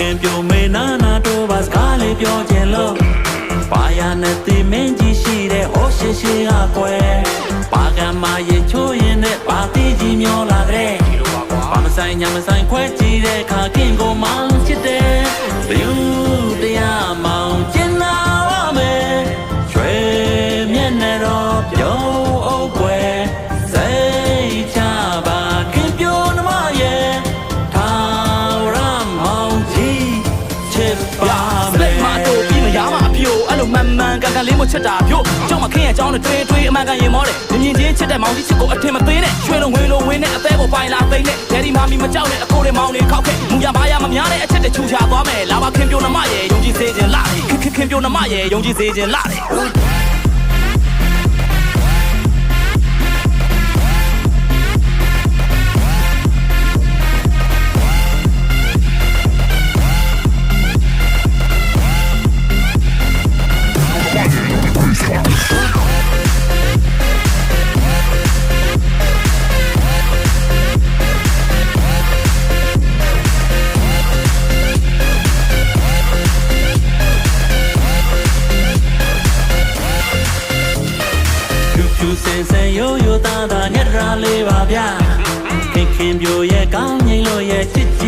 ခင်ပြိုမေနာနာတို့ပါစကားလေးပြောခြင်းလို့ပါရနဲ့တိမင်းကြီးရှိတဲ့ဟောရှိရှိကကွယ်ပါကံမရင်ချိုးရင်နဲ့ပါတိကြီးမျောလာတဲ့ပါမဆိုင်ညာမဆိုင်ခွဲကြည့်တဲ့ခါကင်ကိုမောင်းချစ်တဲ့ဘယူတရားမောင်းကျင်လာပါမယ်ရွှေမျက်နှာတော့ ကန်ကန်လေးမချစ်တာဖြို့ကြောက်မခင်းရဲ့အကြောင်းနဲ့တွေးတွေးအမှန်ကန်ရင်မောတယ်မြင်မြင်ချင်းချစ်တဲ့မောင်ကြီးချစ်ကိုအထင်မသေးနဲ့ရွှေလုံးဝင်းလုံးဝင်းနဲ့အသေးကိုပိုင်လာသိမ့်နဲ့ဒယ်ဒီမာမီမကြောက်နဲ့အကိုတွေမောင်တွေခောက်ခဲ့မူရပါရမများတဲ့အချက်တွေချူချသွားမယ်လာပါခင်ပြိုနှမရဲ့ယုံကြည်စေခြင်းလာတယ်ခင်ခင်ခင်ပြိုနှမရဲ့ယုံကြည်စေခြင်းလာ စင်စင်ရိုးရိုးသားသားညက်ရာလေးပါဗျာခင်ခင်ပြိုရဲ့ကောင်းငိမ့်လို့ရဲ့ချစ်